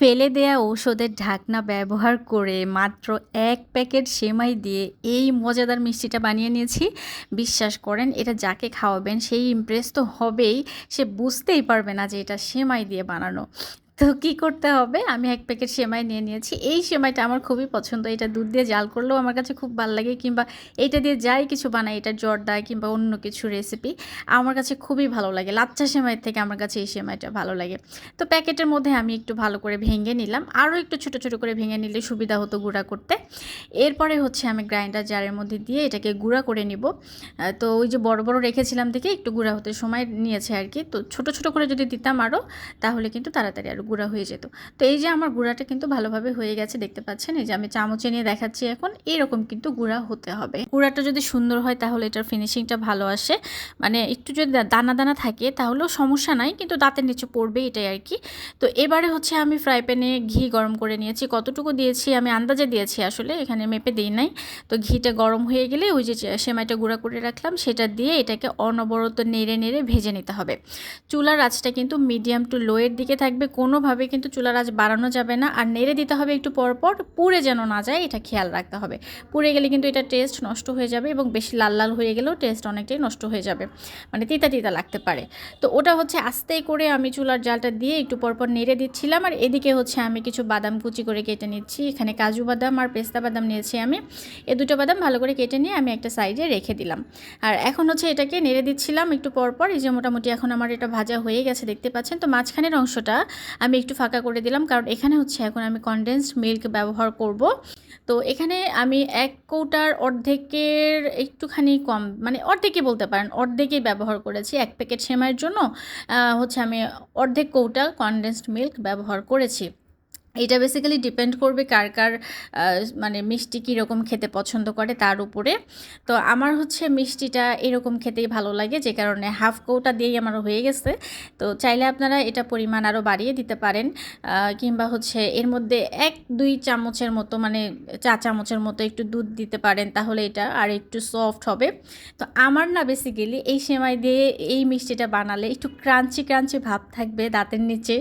ফেলে দেয়া ঔষধের ঢাকনা ব্যবহার করে মাত্র এক প্যাকেট সেমাই দিয়ে এই মজাদার মিষ্টিটা বানিয়ে নিয়েছি। বিশ্বাস করেন, এটা যাকে খাওয়াবেন সেই ইমপ্রেস তো হবেই। সে বুঝতেই পারবে না যে এটা সেমাই দিয়ে বানানো। তো কী করতে হবে? আমি এক প্যাকেট সেমাই নিয়ে নিয়েছি। এই সেমাইটা আমার খুবই পছন্দ। এটা দুধ দিয়ে জাল করলেও আমার কাছে খুব ভালো লাগে কিংবা এটা দিয়ে যাই কিছু বানাই, এটা জর্দা কিংবা অন্য কিছু রেসিপি আমার কাছে খুবই ভালো লাগে। লাচ্চা সেমাইয়ের থেকে আমার কাছে এই সেমাইটা ভালো লাগে। তো প্যাকেটের মধ্যে আমি একটু ভালো করে ভেঙে নিলাম। আরও একটু ছোট ছোট করে ভেঙে নিলে সুবিধা হতো গুঁড়া করতে। এরপরে হচ্ছে আমি গ্রাইন্ডার জারের মধ্যে দিয়ে এটাকে গুঁড়া করে নিব। তো ওই যে বড় বড় রেখেছিলাম থেকে একটু গুঁড়া হতে সময় নিয়েছে আর কি। তো ছোট ছোট করে যদি দিতাম আরও, তাহলে কিন্তু তাড়াতাড়ি আরও গুঁড়া হয়ে যেত। তো এই যে আমার গুঁড়াটা কিন্তু ভালোভাবে হয়ে গেছে, দেখতে পাচ্ছেন? এই যে আমি চামচে নিয়ে দেখাচ্ছি এখন, এরকম কিন্তু গুঁড়া হতে হবে। গুঁড়াটা যদি সুন্দর হয়, তাহলে এটার ফিনিশিংটা ভালো আসে। মানে একটু যদি দানা দানা থাকে, তাহলেও সমস্যা নাই, কিন্তু দাঁতের নিচে পড়বে এটাই আর কি। তো এবারে হচ্ছে আমি ফ্রাই প্যানে ঘি গরম করে নিয়েছি। কতটুকু দিয়েছি, আমি আন্দাজে দিয়েছি আসলে, এখানে মেপে দিই নাই। তো ঘিটা গরম হয়ে গেলে ওই যে সেমাইটা গুঁড়া করে রাখলাম, সেটা দিয়ে এটাকে অনবরত নেড়ে নেড়ে ভেজে নিতে হবে। চুলার আঁচটা কিন্তু মিডিয়াম টু লোয়ের দিকে থাকবে কোনোভাবে কিন্তু চুলার আঁচ বাড়ানো যাবে না। আর নেড়ে দিতে হবে একটু পর পর, পুড়ে যেন না যায়, এটা খেয়াল রাখতে হবে। পুড়ে গেলে কিন্তু এটা টেস্ট নষ্ট হয়ে যাবে এবং বেশি লাল লাল হয়ে গেলেও টেস্ট অনেকটাই নষ্ট হয়ে যাবে। মানে তিতা তিতা লাগতে পারে। তো ওটা হচ্ছে আস্তে করে আমি চুলার জালটা দিয়ে একটু পরপর নেড়ে দিচ্ছিলাম। আর এদিকে হচ্ছে আমি কিছু বাদাম কুচি করে কেটে নিচ্ছি। এখানে কাজু বাদাম আর পেস্তা বাদাম নিয়েছি আমি। এ দুটো বাদাম ভালো করে কেটে নিয়ে আমি একটা সাইডে রেখে দিলাম। আর এখন হচ্ছে এটাকে নেড়ে দিচ্ছিলাম একটু পরপর এই যে মোটামুটি এখন আমার এটা ভাজা হয়ে গেছে, দেখতে পাচ্ছেন? তো মাঝখানের অংশটা একটু ফাঁকা করে দিলাম, কারণ এখানে হচ্ছে এখন আমি কনডেন্সড মিল্ক ব্যবহার করব। তো এখানে আমি এক কৌটার অর্ধেকের একটুখানি কম মানে অর্ধেকই বলতে পারেন, অর্ধেকই ব্যবহার করেছি এক প্যাকেট সেমাইয়ের জন্য। হচ্ছে আমি অর্ধেক কৌটা কনডেন্সড মিল্ক ব্যবহার করেছি। এটা বেসিক্যালি ডিপেন্ড করবে কার কার মানে মিষ্টি কীরকম খেতে পছন্দ করে তার উপরে। তো আমার হচ্ছে মিষ্টিটা এরকম খেতেই ভালো লাগে, যে কারণে হাফ কৌটা দিয়েই আমার হয়ে গেছে। তো চাইলে আপনারা এটা পরিমাণ আরও বাড়িয়ে দিতে পারেন কিংবা হচ্ছে এর মধ্যে এক, দুই চামচের মতো মানে চা চামচের মতো একটু দুধ দিতে পারেন, তাহলে এটা আর একটু সফট হবে। তো আমার না বেসিক্যালি এই সেমাই দিয়ে এই মিষ্টিটা বানালে একটু ক্রাঞ্চি ক্রাঞ্চি ভাব থাকবে, দাঁতের নিচে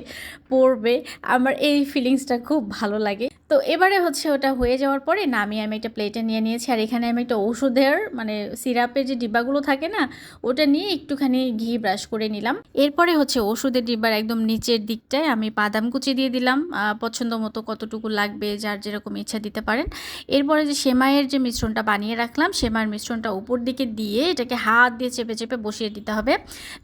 পড়বে। আমার এই ফিলিংস জিনিসটা খুব ভালো লাগে। তো এবারে হচ্ছে ওটা হয়ে যাওয়ার পরে নামিয়ে আমি একটা প্লেটে নিয়ে নিয়েছি। আর এখানে আমি একটা ওষুধের মানে সিরাপের যে ডিব্বাগুলো থাকে না, ওটা নিয়ে একটুখানি ঘি ব্রাশ করে নিলাম। এরপরে হচ্ছে ওষুধের ডিব্বার একদম নিচের দিকটায় আমি বাদাম কুচি দিয়ে দিলাম। পছন্দ মতো কতটুকু লাগবে, যার যেরকম ইচ্ছা দিতে পারেন। এরপরে যে সেমাইয়ের যে মিশ্রণটা বানিয়ে রাখলাম, সেমাইয়ের মিশ্রণটা উপর দিকে দিয়ে এটাকে হাত দিয়ে চেপে চেপে বসিয়ে দিতে হবে।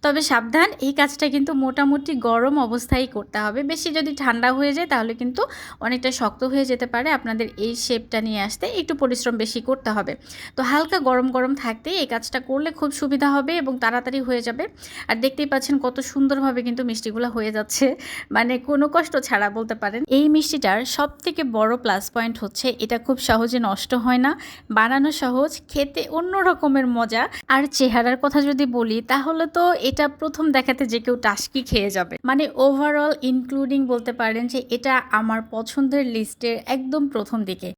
তবে সাবধান, এই কাজটা কিন্তু মোটামুটি গরম অবস্থায় করতে হবে। বেশি যদি ঠান্ডা হয়ে যায়, তাহলে কিন্তু অনেকটা শক্ত হয়ে যেতে পারে আপনাদের এই শেপটা নিয়ে আসতে। একটু পরিশ্রম বেশি করতে হবে। তো হালকা গরম গরম থাকতে এই কাজটা করলে খুব সুবিধা হবে এবং তাড়াতাড়ি হয়ে যাবে। আর দেখতেই পাচ্ছেন কত সুন্দরভাবে কিন্তু মিষ্টিগুলো হয়ে যাচ্ছে। মানে কোনো কষ্ট ছাড়া বলতে পারেন। এই মিষ্টিটার সব থেকে বড় প্লাস পয়েন্ট হচ্ছে এটা খুব সহজে নষ্ট হয় না, বানানো সহজ, খেতে অন্য রকমের মজা। আর চেহারার কথা যদি বলি তাহলে তো এটা প্রথম দেখাতে যে কেউ টাস্কি খেয়ে যাবে। মানে ওভারঅল ইনক্লুডিং বলতে পারেন যে এটা আমার পছন্দের লিস্টের একদম প্রথম দিকে।